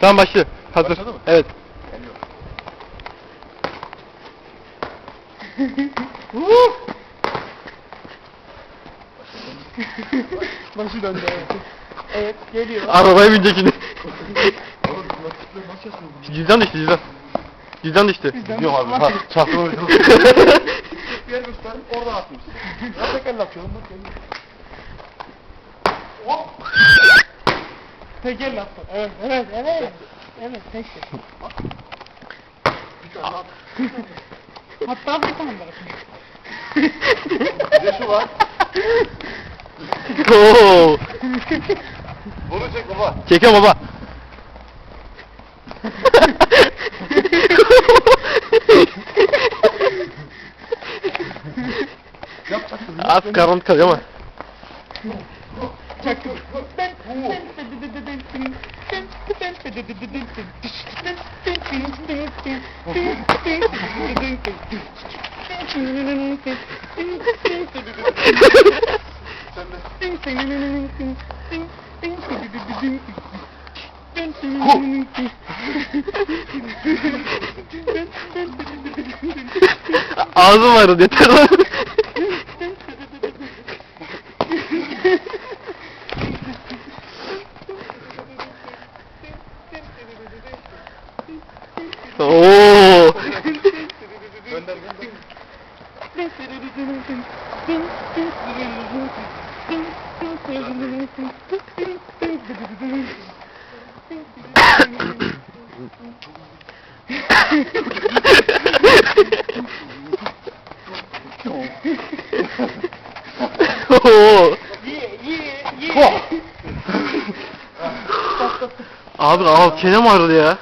Tamam başlıyor. Hazır. Başladı mı? Evet. Geliyor. Başı döndü evet. Evet geliyor. Arabaya binecek şimdi. Oğlum lastikleri nasıl yapıyorsun? Cüzdan düştü cüzdan. Cüzdan düştü. Gidiyorum abi. Ha, çaktırma bir Yer göster. Oradan atmışsın. Ya tek elle atıyorum. Bak geliyor. Hop. Tekel attı. Evet evet evet. Evet at. Hatta bir tane daha. Bir de şu var. Oo. Bunu çek baba. Çekiyorum baba. Yap çaktırma. Az karanlık kalıyor ama. Çaktım. Ben Ağzım vardı yeter lan. Oo. Gönder gönder. Oo. Abi al çenem ağrıdı ya.